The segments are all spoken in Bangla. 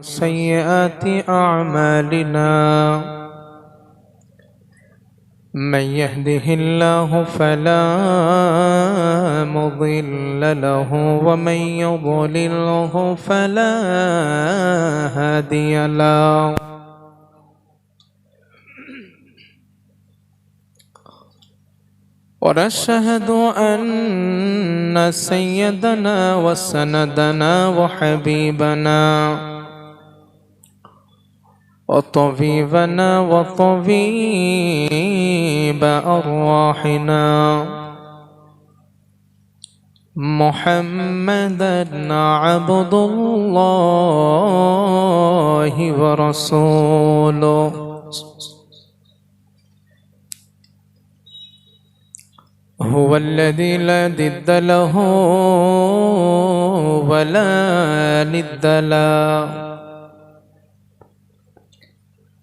سيئات أعمالنا. من يهده الله فلا مضل له ومن يضلله فلا هادي له. ونشهد أن سيدنا وسندنا وحبيبنا وطبيبنا وطبيب أرواحنا. محمدا عبد الله ورسوله. هو الذي لا ضد له ولا ند له.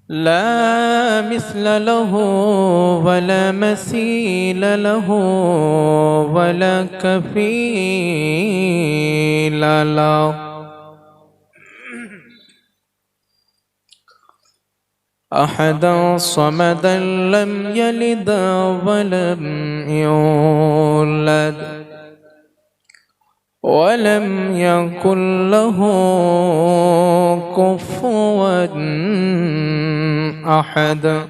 لا مثل له ولا مثيل له ولا كفيل له. أحدا صمدا لم يلد ولم يولد. ولم يكن له كفوا أحد.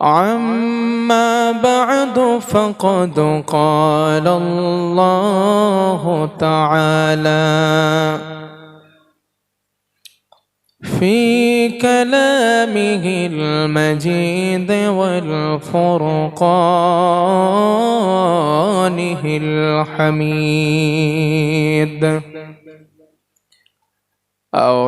عما بعد فقد قال الله تعالى في كلامه المجيد والفرقانه الحميد. أعوذ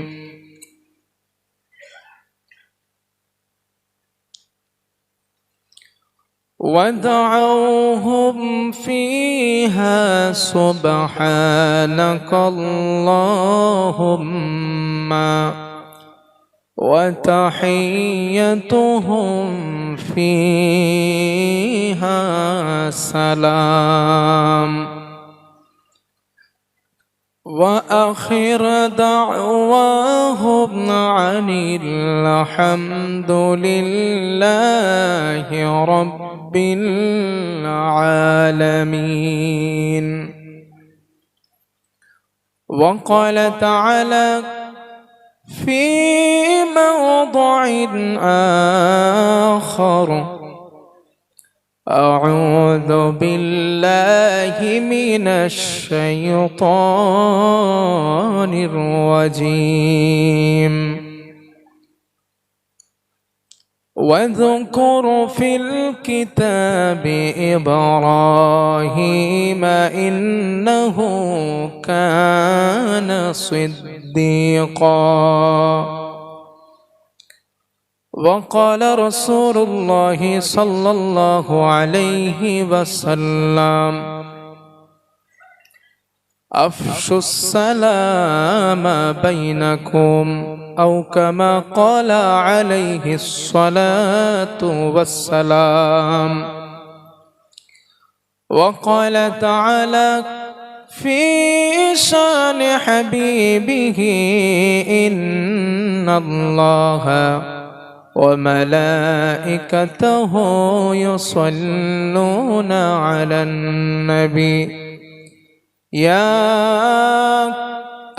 ودعوهم فيها سبحانك اللهم وتحيتهم فيها سلام. وآخر دعواهم عن الحمد لله رب العالمين. وقال تعالى في موضع آخر أعوذ بالله من الشيطان الرجيم. واذكر في الكتاب إبراهيم إنه كان صديقا. وقال رسول الله صلى الله عليه وسلم أفشوا السلام بينكم. أو كما قال عليه الصلاة والسلام. وقال تعالى في شأن حبيبه إن الله وملائكته يصلون على النبي. يا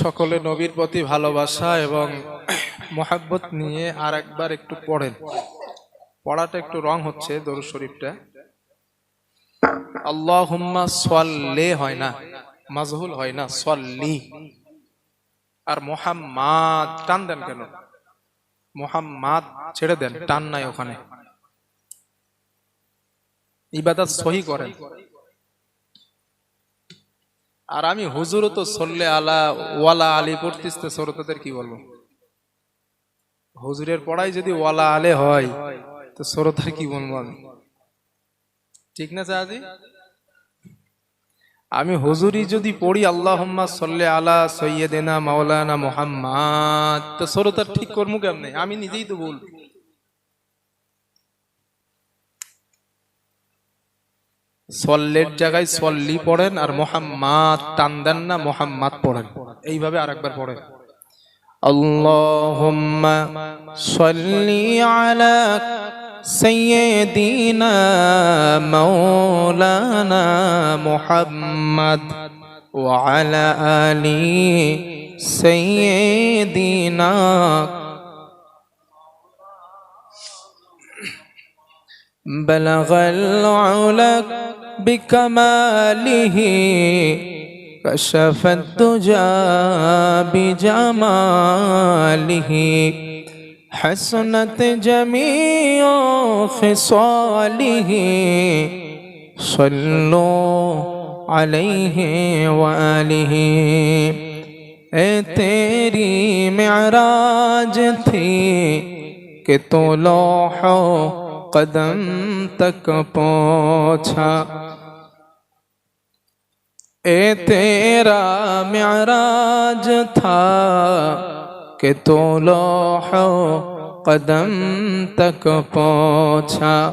সকলে নবীর প্রতি ভালোবাসা এবং মোহাব্বত নিয়ে আর একবার একটু পড়েন। পড়াটা একটু রং হচ্ছে দরুদ শরীফটা। আল্লাহ সাল্লে হয় না, মাজহুল হয় না, সল্লি। আর মোহাম্মদ টান দেন কেন? মোহাম্মদ ছেড়ে দেন, টান নাই ওখানে। ইবাদত সহি করেন। আর আমি হুজুরও তো সল্লে আলা ওয়ালা আলী পড়তিস শ্রোতাদের কি বলব? হুজুরের পড়াই যদি ওয়ালা আলে হয়, তো শ্রোতার কি বলব আমি? ঠিক না চাহাজি আমি হুজুরি যদি পড়ি আল্লাহ সল্লে আলা সৈয়দেনা মাওলানা মোহাম্মদ, তো শ্রোতার ঠিক করব কেমনে? আমি নিজেই তো বলব। সল্লের জায়গায় সল্লি পড়েন আর মোহাম্মদ টান দেন না মোহাম্মদ পড়েন এইভাবে আরেকবার পড়েন اللهم صل على سيدنا مولانا محمد وعلى آل سيدنا بلغ العلا بکماله کشف الدجا بجماله حسنت جمیع خصاله صلو علیہ وآلہ اے تیری معراج تھی کہ تو لوحو قدم تک پہنچا۔ اے تیرا معراج تھا کہ تو لوح قدم تک پہنچا۔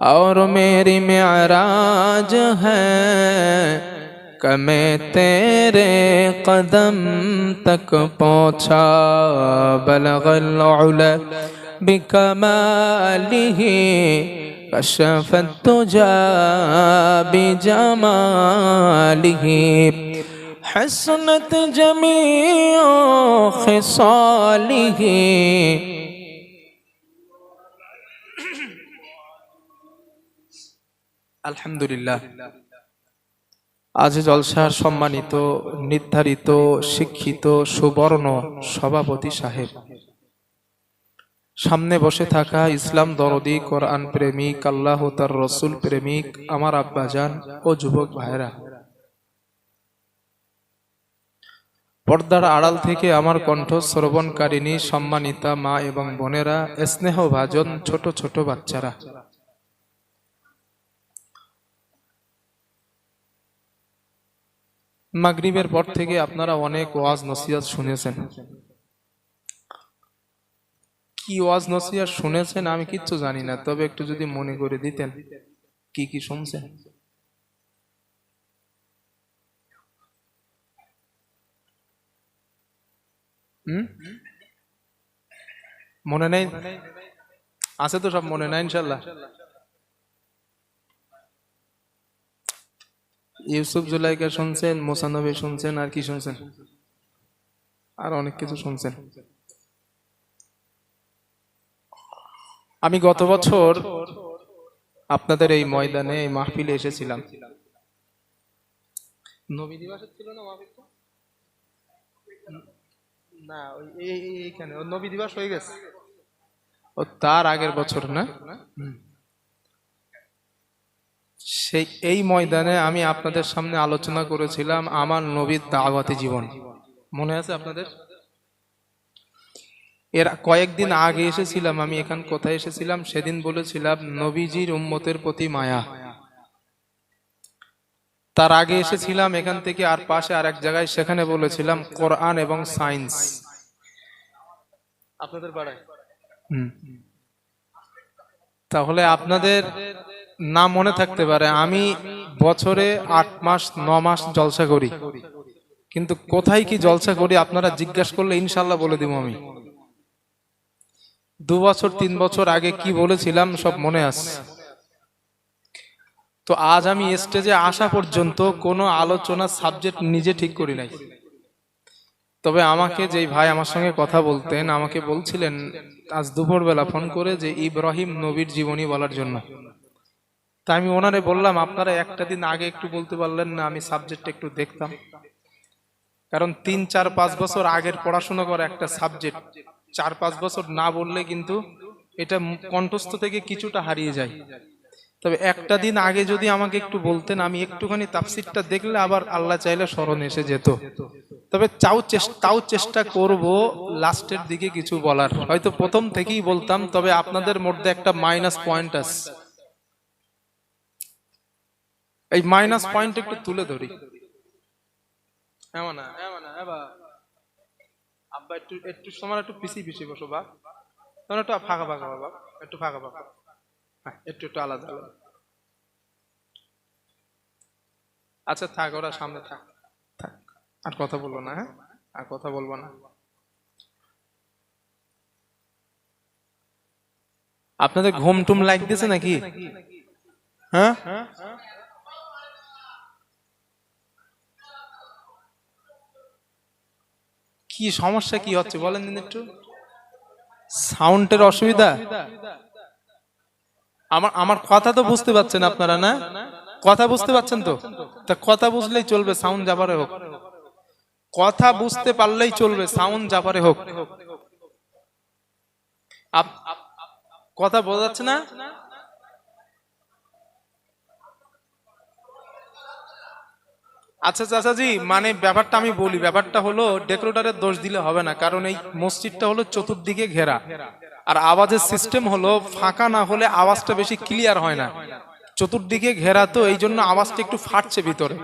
اور میری معراج ہے کہ میں تیرے قدم تک پہنچا۔ بلغ العلا بكماله كشف الدجى بجماله حسنت جميع خصاله আলহামদুলিল্লাহ আজ জলসার সম্মানিত নির্ধারিত শিক্ষিত সুবর্ণ সভাপতি সাহেব সামনে বসে থাকা ইসলাম দরদি কোরআন প্রেমিক, আল্লাহ তার রসুল প্রেমিক, আমার আব্বাজান ও যুবক ভাইরা পর্দার আড়াল থেকে আমার কণ্ঠ শ্রবণকারিণী সম্মানিতা মা এবং বোনেরা স্নেহ ভাজন ছোট ছোট বাচ্চারা। মাগরিবের পর থেকে আপনারা অনেক ওয়াজ নসিহত শুনেছেন। কি ওয়াজ নসিহত শুনেছেন আমি কিচ্ছু জানি না, তবে একটু যদি মনে করে দিতেন। কি কি শুনছেন? মনে নেই? আছে তো সব মনে নাই ইনশাল্লাহ? ইউসুফ জুলাইকা শুনছেন, মোসানবী শুনছেন, আর কি শুনছেন? আর অনেক কিছু শুনছেন। আমি গত বছর আপনাদের এই ময়দানে এই মাহফিলে এসেছিলাম। নবী ছিল না মাহফিলটা এইখানে নবী দিবস হয়ে গেছে। ও তার আগের বছর না। সেই এই ময়দানে আমি আপনাদের সামনে আলোচনা করেছিলাম আমার নবীর দাওয়াতি জীবন। মনে আছে আপনাদের? এর কয়েকদিন আগে এসেছিলাম আমি এখান কোথায় এসেছিলাম? সেদিন বলেছিলাম নবীজির উম্মতের প্রতি মায়া। তার আগে এসেছিলাম এখান থেকে আর পাশে আর এক জায়গায় সেখানে বলেছিলাম কোরআন এবং সায়েন্স। আপনাদের পাড়ায়? তাহলে আপনাদের না মনে থাকতে পারে আমি বছরে আট মাস ন মাস জলসা করি। কিন্তু কোথায় কি জলসা করি আপনারা জিজ্ঞাসা করলে ইনশাল্লাহ বলে দিব আমি। দু বছর, তিন বছর আগে কি বলেছিলাম, সব মনে আছে। তো আজ আমি স্টেজে আসা পর্যন্ত কোনো আলোচনা সাবজেক্ট নিজে ঠিক করি নাই। তবে আমাকে যেই ভাই আমার সঙ্গে কথা বলতেন, আমাকে বলছিলেন, আজ দুপুরবেলা ফোন করে যে ইব্রাহিম নবীর জীবনী বলার জন্য। তা আমি ওনারে বললাম, আপনারা একটা দিন আগে একটু বলতে পারলেন না, আমি সাবজেক্ট একটু দেখতাম। কারণ তিন, চার, পাঁচ বছর আগের পড়াশোনা করা একটা সাবজেক্ট চার পাঁচ বছর না বললে কিন্তু এটা কণ্ঠস্থ থেকে কিছুটা হারিয়ে যায়। তবে একটা দিন আগে যদি আমাকে একটু বলতেন, আমি একটুখানি তাফসিরটা দেখলে আবার আল্লাহ চাইলে স্মরণ এসে যেত। তবে চাও তাও চেষ্টা করব লাস্টের দিকে কিছু বলার। হয়তো প্রথম থেকেই বলতাম, তবে আপনাদের মধ্যে একটা মাইনাস পয়েন্ট আছে। এই মাইনাস পয়েন্ট একটু তুলে ধরি। এমন না এমন না আব্বা একটু একটু একটু পিছিয়ে পিছিয়ে বসো তখন একটু ফাঁকা ফাঁকা বাবা, একটু ফাঁকা ফাঁকা হ্যাঁ একটু একটু আলাদা আলাদা। আচ্ছা থাক, ওরা সামনে থাক। থাক, আর কথা বলব না হ্যাঁ? আর কথা বলব না। আপনাদের ঘুম টুম লাগতেছে নাকি? হ্যাঁ? কি সমস্যা, কি হচ্ছে? বলেন দিন একটু। সাউন্ডের অসুবিধা? আমার আমার কথা তো বুঝতে পারছেন আপনারা, না? কথা বুঝতে পারছেন তো? তা কথা বুঝলেই চলবে সাউন্ড যাবারে হোক। কথা বুঝতে পারলেই চলবে সাউন্ড যাবারে হোক। কথা বোঝা যাচ্ছে না? আচ্ছা চাচাজি মানে ব্যাপারটা আমি বলি, ব্যাপারটা হলো ডেকোরেটরের দোষ দিলে হবে না, কারণ এই মসজিদটা হলো চতুর্দিকে ঘেরা। আর আওয়াজের সিস্টেম হলো ফাঁকা না হলে আওয়াজটা বেশি ক্লিয়ার হয় না। চতুর্দিকে ঘেরা তো, এই জন্য আওয়াজটা একটু ফাটছে ভিতরে।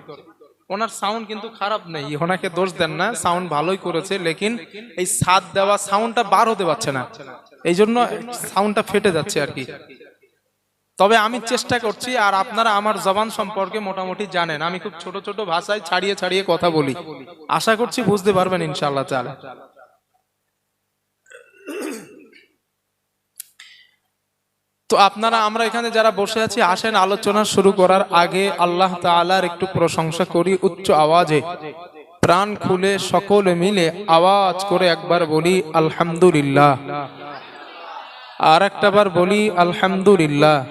ওনার সাউন্ড কিন্তু খারাপ নেই, ওনাকে দোষ দেন না সাউন্ড ভালোই করেছে, লেকিন এই সাদ দেওয়া সাউন্ডটা বার হতে পারছে না। এই জন্য সাউন্ডটা ফেটে যাচ্ছে আর কি। তবে আমি চেষ্টা করছি, আর আপনারা আমার জবান সম্পর্কে মোটামুটি জানেন। আমি খুব ছোট ছোট ভাষায় ছাড়িয়ে ছাড়িয়ে কথা বলি। আশা করছি বুঝতে পারবেন ইনশাল্লাহ তাআলা। তো আপনারা, আমরা এখানে যারা বসে আছি, আসেন, আলোচনা শুরু করার আগে আল্লাহ তাআলার একটু প্রশংসা করি উচ্চ আওয়াজে। প্রাণ খুলে সকলে মিলে আওয়াজ করে একবার বলি, আলহামদুলিল্লাহ। আর একটা বার বলি, আলহামদুলিল্লাহ।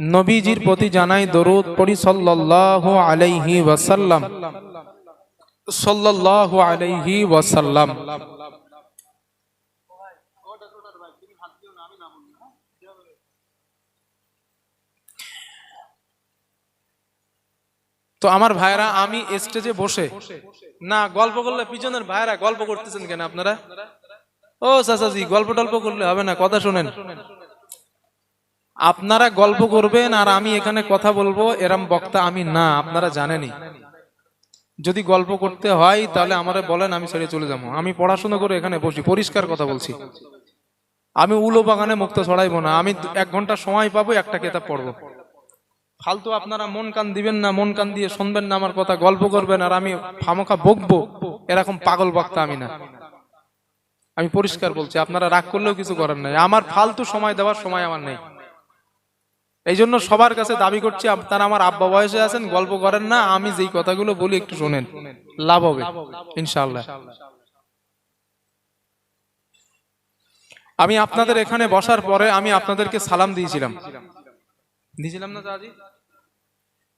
নবীজির প্রতি জানাই দরুদ পড়ি, সাল্লাল্লাহু আলাইহি ওয়াসাল্লাম। সাল্লাল্লাহু আলাইহি ওয়াসাল্লাম। তো আমার ভাইরা, আমি স্টেজে বসে। না, গল্প করলে পিছনের ভাইরা গল্প করতেছেন কেন আপনারা? ও চাচাজি গল্প টল্প করলে হবে না, কথা শোনেন। আপনারা গল্প করবেন আর আমি এখানে কথা বলব, এরম বক্তা আমি না, আপনারা জানেনই। যদি গল্প করতে হয়, তাহলে আমারে বলেন, আমি ছেড়ে চলে যাব। আমি পড়াশোনা করে এখানে বসি, পরিষ্কার কথা বলছি। আমি উলো বাগানে মুক্ত ছড়াইবো না, আমি এক ঘণ্টা সময় পাবো, একটা কেতাব পড়ব। ফালতু আপনারা মন কান দিবেন না, মন কান দিয়ে শুনবেন না আমার কথা, গল্প করবেন আর আমি ফামোকা বকবো, এরকম পাগল বক্তা আমি না। আমি পরিষ্কার বলছি, আপনারা রাগ করলেও কিছু করার নাই। আমার ফালতু সময় দেওয়ার সময় আমার নেই। এই জন্য সবার কাছে দাবি করছি আপনারা আমার আব্বা বয়সে আছেন, গল্প করেন না, আমি যেই কথাগুলো বলি একটু শোনেন। লাভ হবে ইনশাল্লাহ আমি আপনাদের এখানে বসার পরে আমি আপনাদেরকে সালাম দিয়েছিলাম। দিয়েছিলাম না দাদি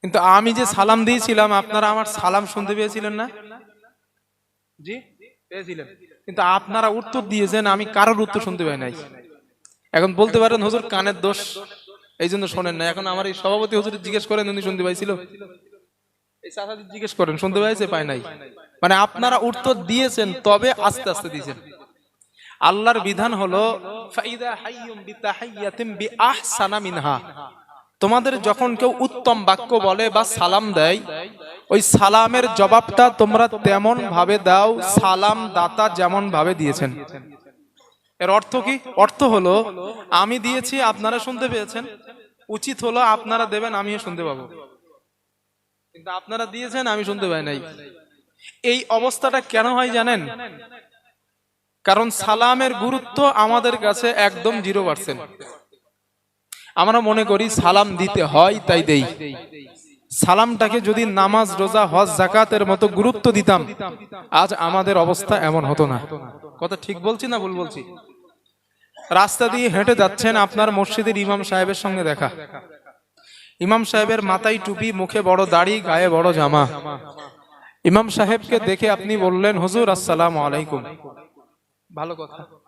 কিন্তু আমি যে সালাম দিয়েছিলাম, আপনারা আমার সালাম শুনতে পেয়েছিলেন না? জি? পেয়েছিলেন। কিন্তু আপনারা উত্তর দিয়েছেন, আমি কারোর উত্তর শুনতে পাই নাই। এখন বলতে পারেন, হুজুর, কানের দোষ। এই জন্য শোনেন না। এখন আমার এই সভাপতি হুজুর জিজ্ঞেস করেন, উনি শুনতে পাইছিল। এই চাচাজি জিজ্ঞেস করেন, শুনতে পাইছে, পায় নাই। মানে আপনারা উত্তর দিয়েছেন, তবে আস্তে আস্তে দিয়েছেন। আল্লাহর বিধান হলো তোমাদের যখন কেউ উত্তম বাক্য বলে বা সালাম দেয় ওই সালামের জবাবটা তোমরা তেমন ভাবে দাও, সালাম দাতা যেমন ভাবে দিয়েছেন। এর অর্থ কি? অর্থ হলো, আমি দিয়েছি, আপনারা শুনতে পেয়েছেন। উচিত হলো আপনারা দেবেন, আমিও শুনতে পাবো। কিন্তু আপনারা দিয়েছেন, আমি শুনতে পাই নাই। এই অবস্থাটা কেন হয় জানেন? কারণ সালামের গুরুত্ব আমাদের কাছে একদম জিরো পার্সেন্ট। আমরা মনে করি সালাম দিতে হয়, তাই দেই। সালামটাকে যদি নামাজ, রোজা, হজ জাকাতের মতো গুরুত্ব দিতাম, আজ আমাদের অবস্থা এমন হতো না। কথা ঠিক বলছি না ভুল বলছি? রাস্তা দিয়ে হেঁটে যাচ্ছেন আপনার মসজিদের ইমাম সাহেবের সঙ্গে দেখা। ইমাম সাহেবের মাথায় টুপি, মুখে বড় দাড়ি, গায়ে বড় জামা। ইমাম সাহেবকে দেখে আপনি বললেন, হুজুর, আসসালাম আলাইকুম। ভালো কথা।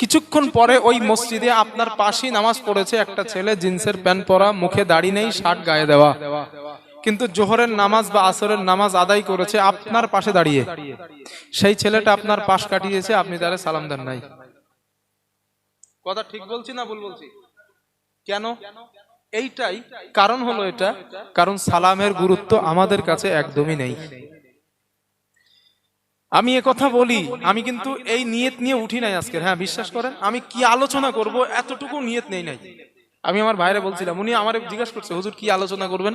কিছুক্ষণ পরে ওই মসজিদে আপনার পাশেই নামাজ পড়েছে একটা ছেলে, জিন্সের প্যান্ট পরা, মুখে দাড়ি নেই, শার্ট গায়ে দেওয়া। কিন্তু জোহরের নামাজ বা আসরের নামাজ আদায় করেছে আপনার পাশে দাঁড়িয়ে। সেই ছেলেটা আপনার পাশ কাটিয়েছে, আপনি তারে সালাম দেন নাই। কথা ঠিক বলছি না ভুল বলছি? কেন? এইটাই কারণ হলো এটা, কারণ সালামের গুরুত্ব আমাদের কাছে একদমই নেই। আমি এ কথা বলি আমি কিন্তু এই নিয়ত নিয়ে উঠি নাই আজকে। হ্যাঁ বিশ্বাস করেন আমি কি আলোচনা করব এতটুকু নিয়ত নেই নাই। আমি আমার ভাইরে বলছিলাম উনি আমার জিজ্ঞাসা করছে হুজুর কি আলোচনা করবেন?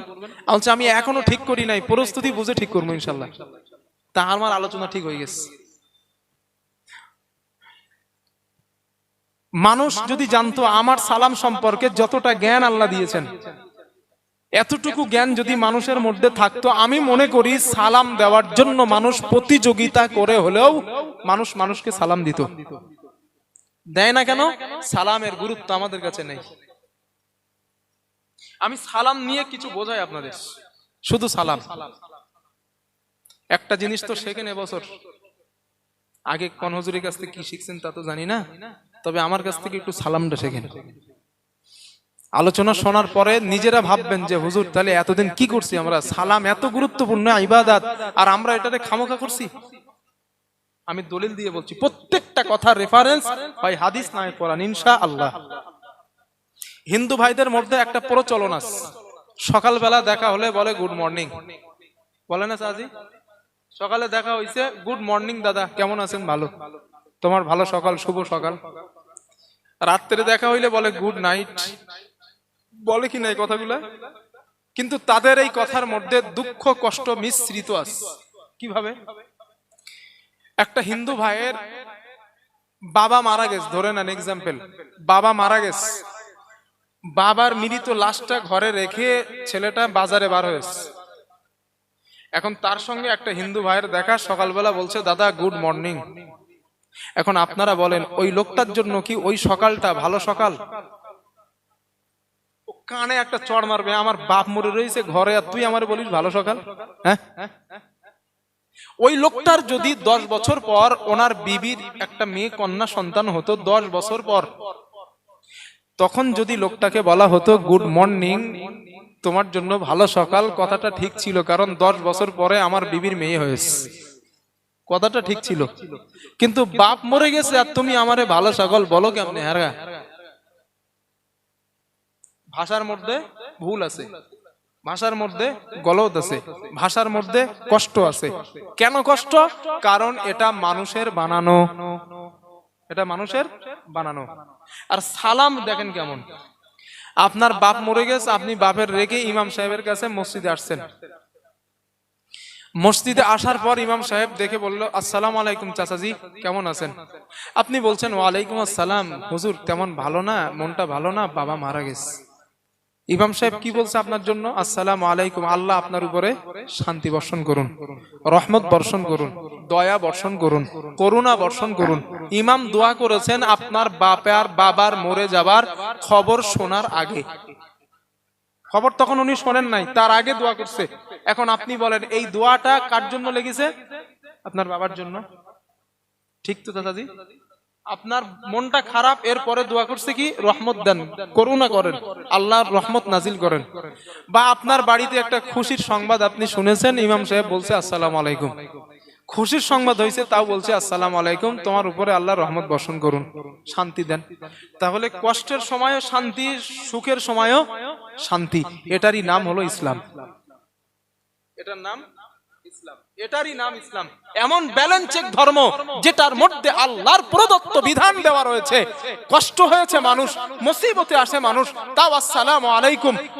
বলছি, আমি এখনও ঠিক করি নাই প্রস্তুতি বুঝে ঠিক করব ইনশাল্লাহ। তা আমার আলোচনা ঠিক হয়ে গেছে। মানুষ যদি জানতো আমার সালাম সম্পর্কে যতটা জ্ঞান আল্লাহ দিয়েছেন এতটুকু জ্ঞান যদি মানুষের মধ্যে থাকতো, আমি মনে করি সালাম দেওয়ার জন্য মানুষ প্রতিযোগিতা করে হলেও মানুষ মানুষকে সালাম দিত। দেয় না কেন? সালামের গুরুত্ব আমাদের কাছে নেই। আমি সালাম নিয়ে কিছু বোঝাই আপনাদের। শুধু সালাম। একটা জিনিস তো শেখেন এবছর। আগে কোন হুজুরের কাছ থেকে কি শিখছেন তা তো জানি না। তবে আমার কাছ থেকে একটু সালামটা শেখেন। আলোচনা শোনার পরে নিজেরা ভাববেন যে, হুজুর, তাহলে এতদিন কি করছি আমরা? সালাম এত গুরুত্বপূর্ণ, ইবাদাত। আর আমরা এটাতে খামোখা করছি? আমি দলিল দিয়ে বলছি, প্রত্যেকটা কথার রেফারেন্স হয় হাদিস নয় কোরআন ইনশা আল্লাহ হিন্দু ভাইদের মধ্যে একটা প্রচলন আছে। সকালবেলা দেখা হলে বলে, গুড মর্নিং। বলে না সাজি? সকালে দেখা হইছে, গুড মর্নিং দাদা, কেমন আছেন? ভালো। তোমার ভালো সকাল, শুভ সকাল। রাত্রে দেখা হইলে বলে, গুড নাইট। বলে কি না এই কথাগুলা? কিন্তু তাদের এই কথার মধ্যে দুঃখ, কষ্ট মিশ্রিত আছে। কীভাবে? একটা হিন্দু ভাইয়ের বাবা মারা গেছে, ধরে নেন এক্সাম্পল বাবা মারা গেছে। বাবার মৃত লাশটা ঘরে রেখে ছেলেটা বাজারে বার হয়েছে। এখন তার সঙ্গে একটা হিন্দু ভাইয়ের দেখা, সকালবেলা বলছে, দাদা গুড মর্নিং এখন আপনারা বলেন, ওই লোকটার জন্য কি ওই সকালটা ভালো সকাল? কানে একটা চড় মারবে, আমার বাপ মরে রয়েছে, ঘরে আর তুই আমার বলিস ভালো সকাল? হ্যাঁ? ওই লোকটার যদি দশ বছর পর ওনার বিবির একটা মেয়ে কন্যা সন্তান হতো, দশ বছর পর, তখন যদি লোকটাকে বলা হতো, গুড মর্নিং, তোমার জন্য ভালো সকাল কথাটা ঠিক ছিল, কারণ দশ বছর পরে আমার বিবির মেয়ে হয়েছে। কথাটা ঠিক ছিল। কিন্তু বাপ মরে গেছে আর তুমি আমারে ভালো সকাল বলো কেমনে হারা ভাষার মধ্যে ভুল আছে। ভাষার মধ্যে গলত আছে। ভাষার মধ্যে কষ্ট আছে। কেন কষ্ট? কারণ এটা মানুষের বানানো। এটা মানুষের বানানো। আর সালাম দেখেন কেমন। আপনার বাপ মরে গেছে, আপনি বাপের রেখে ইমাম সাহেবের কাছে মসজিদে আসছেন। মসজিদে আসার পর ইমাম সাহেব দেখে বলল, আসসালাম আলাইকুম চাচাজি, কেমন আছেন? আপনি বলছেন, ওয়ালাইকুম আসসালাম। হুজুর, তেমন ভালো না, মনটা ভালো না, বাবা মারা গেছে। ইমাম সাহেব কি বলছে আপনার জন্য? আসসালাম আলাইকুম, আল্লাহ আপনার উপরে শান্তি বর্ষণ করুন, রহমত বর্ষণ করুন, দয়া বর্ষণ করুন, করুণা বর্ষণ করুন। ইমাম দোয়া করেছেন, আপনার বাপার বাবার মরে যাবার খবর শোনার আগে। খবর তখন উনি শোনেন নাই, তার আগে দোয়া করছে। এখন আপনি বলেন, এই দোয়াটা কার জন্য লেগেছে? আপনার বাবার জন্য। ঠিক তো দাদাজি? আপনার মনটা খারাপ, এরপরে দোয়া করছে কি? রহমত দেন, করুণা করেন, আল্লাহর রহমত নাজিল করেন। বা আপনার বাড়িতে একটা খুশির সংবাদ আপনি শুনেছেন, ইমাম সাহেব বলছে, আসসালাম আলাইকুম। খুশির সংবাদ হয়েছে, তাও বলছে, আসসালাম আলাইকুম। তোমার উপরে আল্লাহ রহমত বর্ষণ করুন, শান্তি দেন। তাহলে কষ্টের সময়ও শান্তি, সুখের সময়ও শান্তি। এটারই নাম হলো ইসলাম। এটার নাম?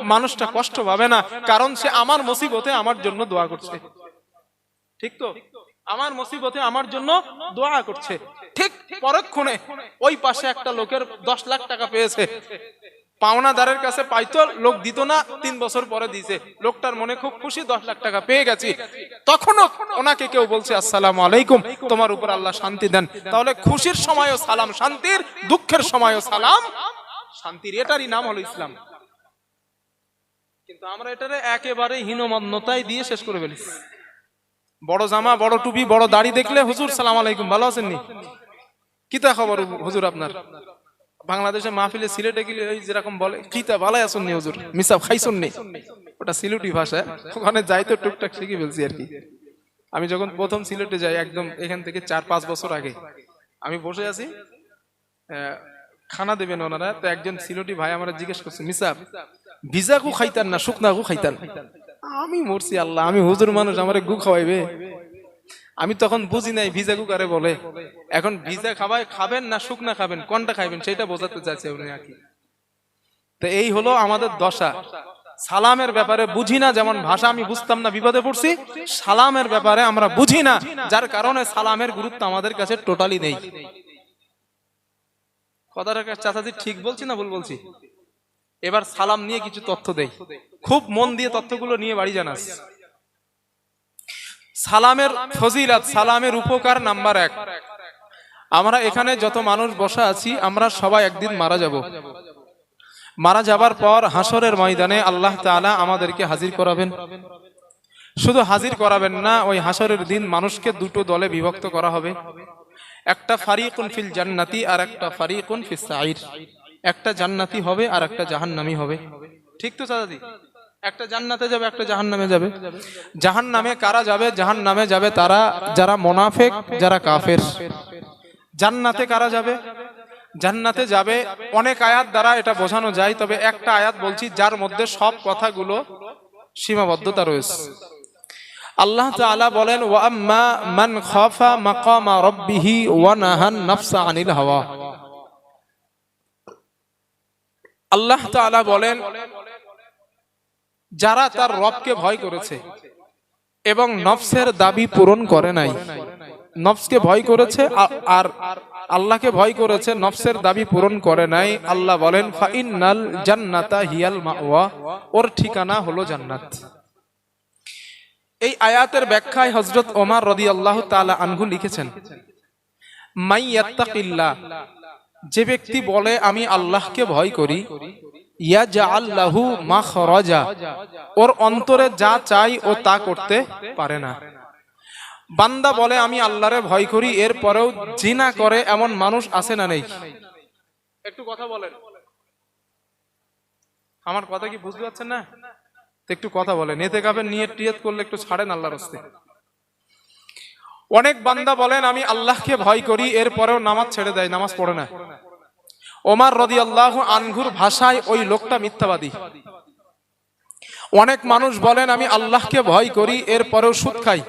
মানুষটা কষ্ট পাবে না, কারণ সে আমার মুসিবতে আমার জন্য দোয়া করছে। ঠিক তো? আমার মুসিবতে আমার জন্য দোয়া করছে। ঠিক পরক্ষণে ওই পাশে একটা লোকের দশ লাখ টাকা পেয়েছে। পাওনাদারের কাছে পাইতো, লোক দিত না, তিন বছর পরে দিছে লোকটার মনে খুব খুশি, দশ লাখ টাকা পেয়ে গেছি। তখনও ওনাকে কেউ বলছে, আসসালাম আলাইকুম, তোমার উপর আল্লাহ শান্তি দেন। তাহলে খুশির সময়ও সালাম, শান্তির, দুঃখের সময়ও সালাম, শান্তির এটারই নাম হলো ইসলাম। কিন্তু আমরা এটারে একেবারে হীনমন্যতায় দিয়ে শেষ করে ফেলিস বড় জামা, বড় টুপি, বড় দাড়ি দেখলে হুজুর, সালাম আলাইকুম, ভালো আছেননি কিতা খবর হুজুর আপনার? বাংলাদেশে মাহফিলে সিলেটে গেলে ওই যেরকম বলে কিতা ভালাই আসুননি হুজুর, মিসাব খাইছুননি ওটা সিলেটি ভাষা, ওখানে যাই তো টুকটাক শিখে ফেলছি আর কি। আমি যখন প্রথম সিলেটে যাই, একদম এখান থেকে চার পাঁচ বছর আগে, আমি বসে আছি খানা দেবেন ওনারা, তো একজন সিলেটি ভাই আমরা জিজ্ঞেস করছে, মিসাব ভিজা গু খাইতান না শুকনা গু খাইতান? আমি মরছি, আল্লাহ, আমি হুজুর মানুষ, আমার গু খাওয়াইবে? আমি তখন বুঝি নাই, ভিজা কুকারে বলে। এখন ভিজা খাবাই খাবেন না শুকনা খাবেন? কোনটা খাইবেন? সেটা বোঝাতে চাইছে উনি আর কি। তো এই হলো আমাদের দশা। সালামের ব্যাপারে বুঝি না, যেমন ভাষা আমি বুঝতাম না, বিপদে পড়ছি। সালামের ব্যাপারে আমরা বুঝি না, যার কারণে সালামের গুরুত্ব আমাদের কাছে টোটালি নেই। কথাটা চাচাজি ঠিক বলছি না ভুল বলছি? এবার সালাম নিয়ে কিছু তথ্য দেই। খুব মন দিয়ে তথ্যগুলো নিয়ে বাড়ি জানাস সালামের ফজিলাত, সালামের উপকার নাম্বার এক। আমরা এখানে যত মানুষ বসা আছি, আমরা সবাই একদিন মারা যাব। মারা যাবার পর হাসরের ময়দানে আল্লাহ তাআলা আমাদেরকে হাজির করাবেন। শুধু হাজির করাবেন না, ওই হাসরের দিন মানুষকে দুটো দলে বিভক্ত করা হবে। একটা ফারিকুন ফিল জান্নাতি আর একটা ফারিকুন ফিস সাইর একটা জান্নাতি হবে আর একটা জাহান্নামি হবে। ঠিক তো চাচাদি একটা জান্নাতে যাবে, একটা জাহান্নামে যাবে। জাহান্নামে কারা যাবে? জাহান্নামে যাবে তারা, যারা মোনাফেক, যারা কাফের। জান্নাতে কারা যাবে? জান্নাতে যাবে। অনেক আয়াত দ্বারা এটা বোঝানো যায়, তবে একটা আয়াত বলছি, যার মধ্যে সব কথাগুলো সীমাবদ্ধতা রয়েছে। আল্লাহ তাআলা বলেন, ওয়া মান ওয়া নাহান আনিল হাওয়া। আল্লাহ তাআলা বলেন যারা তার রবকে ভয় করেছে এবং নফসের দাবি পূরণ করে নাই। নফসকে ভয় করেছে আর আল্লাহকে ভয় করেছে, নফসের দাবি পূরণ করে নাই। আল্লাহ বলেন ফাইনাল জান্নাতা হিয়াল মাওয়া ওর ঠিকানা হলো জান্নাত। এই আয়াতের ব্যাখ্যায় হজরত ওমর রদি আল্লাহ তালা আনহু লিখেছেন মাই ইয়াত্তাকিল্লাহ যে ব্যক্তি বলে, আমি আল্লাহকে ভয় করি ইয়া যা আল্লাহু মাখরাজা। ওর অন্তরে যা চাই ও তা করতে পারে না। বান্দা বলে, আমি আল্লাহরে ভয় করি, এরপরেও জিনা করে এমন মানুষ আছে না নেই। একটু কথা বলেন। আমার কথা কি বুঝতে পারছেন না? একটু কথা বলেন। এতে কাপের নিয়ে টিয়ত করলে একটু ছাড়েন আল্লাহর হস্তে। অনেক বান্দা বলেন, আমি আল্লাহকে ভয় করি, এরপরেও নামাজ ছেড়ে দেয়, নামাজ পড়ে না। ওমার রদি আল্লাহ আনঘুর ভাষায় ওই লোকটা মিথ্যাবাদী। অনেক মানুষ বলেন, আমি আল্লাহকে ভয় করি, এরপরেও সুদ খাই।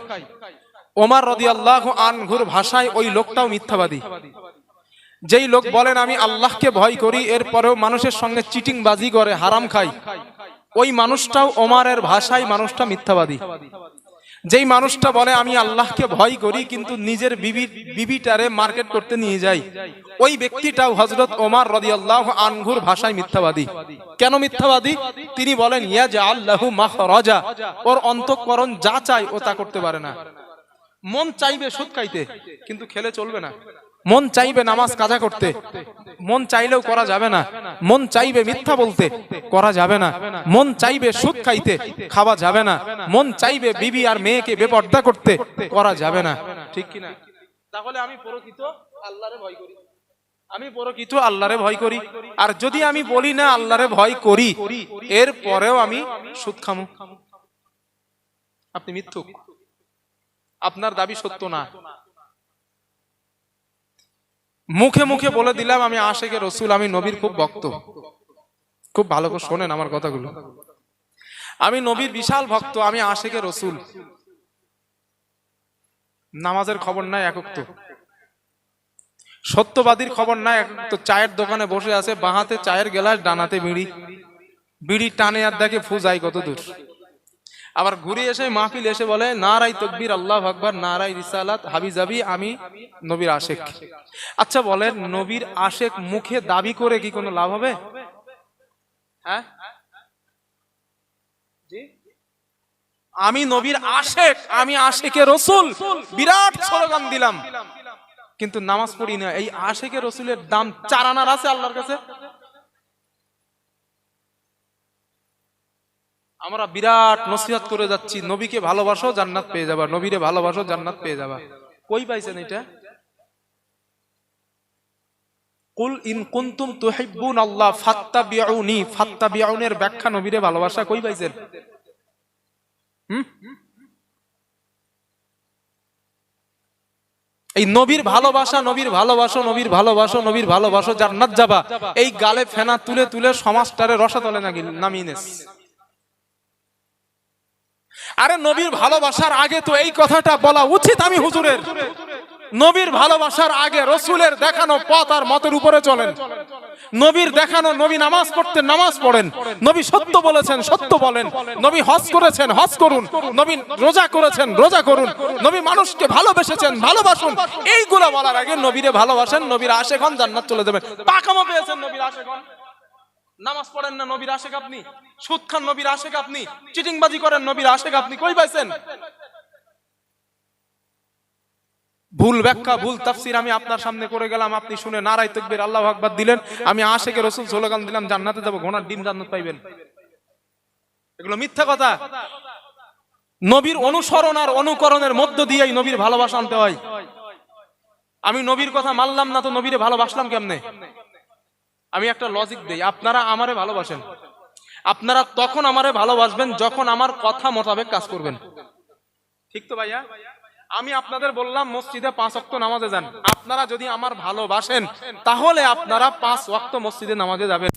ওমার রদি আল্লাহ আনঘুর ভাষায় ওই লোকটাও মিথ্যাবাদী। যেই লোক বলেন, আমি আল্লাহকে ভয় করি, এরপরেও মানুষের সঙ্গে চিটিং বাজি করে, হারাম খাই। ওই মানুষটাও ওমারের ভাষায় মানুষটা মিথ্যাবাদী। যেই মানুষটা বলে, আমি আল্লাহকে ভয় করি, কিন্তু নিজের বিবি, বিবিটারে মার্কেট করতে নিয়ে যাই। ওই ব্যক্তিটাও হজরত ওমার রদি আল্লাহ আনঘুর ভাষায় মিথ্যাবাদী। কেন মিথ্যাবাদী? তিনি বলেন, ইয়া যে আল্লাহু মাহ রাজা ওর অন্তঃকরণ যা চায় ও তা করতে পারে না। মন চাইবে সুদ খাইতে, কিন্তু খেলে চলবে না। মন চাইবে নামাজ কাজা করতে। মন চাইলেও করা যাবে না। মন চাইবে মিথ্যা বলতে, করা যাবে না। মন চাইবে সুদ খাইতে, খাওয়া যাবে না। মন চাইবে বিবি আর মেয়েকে বেপর্দা করতে, করা যাবে না। ঠিক কিনা? তাহলে আমি পরকিত আল্লাহরে ভয় করি। আমি পরকিত আল্লাহরে ভয় করি। আর যদি আমি বলি না আল্লাহরে ভয় করি, এর পরেও আমি সুদ খামু। আপনি মিথ্যুক। আপনার দাবি সত্য না। মুখে মুখে বলে দিলাম, আমি আশেকে রসুল, আমি নবীর খুব ভক্ত। খুব ভালো করে শোনেন আমার কথাগুলো। আমি নবীর বিশাল ভক্ত, আমি আশেকে রসুল। নামাজের খবর নাই একক তো সত্যবাদীর খবর নাই তো চায়ের দোকানে বসে আছে, বাহাতে চায়ের গেলাস, ডানাতে বিড়ি। বিড়ি টানে আর দেখে ফু যায় কত দূর। আবার ঘুরে এসে মাহফিল এসে বলে নারাই তকবির, আল্লাহ আকবার নারাই রিসালাত হাবি জাবি আমি নবীর আশেক। আচ্ছা বলেন, নবীর আশেক মুখে দাবি করে কি কোনো লাভ হবে? হ্যাঁ? আমি নবীর আশেক, আমি আশেকে রসুল। বিরাট স্লোগান দিলাম। কিন্তু নামাজ পড়ি না। এই আশেকে রসুলের দাম চার আনার আছে আল্লাহর কাছে? আমরা বিরাট নসিহত করে যাচ্ছি, নবীকে ভালোবাসো, জান্নাত পেয়ে যাবা। নবীরে ভালোবাসো, জান্নাত পেয়ে যাবা। কই পাইছেন এটা? কুল ইন কুনতুম তুহিব্বুন আল্লাহ ফাত্তাবিউনি, ফাত্তাবিউনের ব্যাখ্যা নবীরে ভালোবাসা কই পাইছেন? হুম? এই নবীর ভালোবাসা, নবীর ভালোবাসো নবীর ভালোবাসো নবীর ভালোবাসো, জান্নাত যাবা। এই গালে ফেনা তুলে তুলে সমাজটারে রসাতলে নাকি নামিয়ে নেস। আরে নবীর ভালোবাসার আগে তো এই কথাটা বলা উচিত আমি হুজুরের। নবীর ভালোবাসার আগে রসুলের দেখানো পথ আর মতের উপরে চলেন। নবীর দেখানো নবী নামাজ পড়তে নামাজ পড়েন। নবী সত্য বলেছেন, সত্য বলেন। নবী হজ করেছেন, হজ করুন। নবী রোজা করেছেন, রোজা করুন। নবী মানুষকে ভালোবেসেছেন, ভালোবাসুন। এইগুলো বলার আগে নবীরে ভালোবাসেন, নবীর আশেখন জান্নাত চলে যাবেন। পাকামো পেয়েছেন নবীর আশেখন নামাজ পড়েন না নবীর আশেক আপনি? সুদ খান নবীর আশেক আপনি? চিটিংবাজি করেন নবীর আশেক আপনি? কই পাইছেন? ভুল ব্যাখ্যা, ভুল তাফসির আমি আপনার সামনে করে গেলাম, আপনি শুনে নারাই তকবীর আল্লাহ আকবার দিলেন। আমি আশেকে রসুল স্লোগান দিলাম, জান্নাতে যাব, ঘোড়ার ডিম জান্নাত পাইবেন। এগুলো মিথ্যা কথা। নবীর অনুসরণ আর অনুকরণের মধ্য দিয়েই নবীর ভালোবাসা আনতে হয়। আমি নবীর কথা মানলাম না, তো নবীরে ভালোবাসলাম কেমনে? আমি একটা লজিক দিই। আপনারা আমারে ভালোবাসেন। আপনারা তখন আমারে ভালোবাসবেন যখন আমার কথা মোতাবেক কাজ করবেন। ঠিক তো ভাইয়া? আমি আপনাদের বললাম, মসজিদে পাঁচ অক্ত নামাজে যান। আপনারা যদি আমার ভালোবাসেন, তাহলে আপনারা পাঁচ অক্ত মসজিদে নামাজে যাবেন।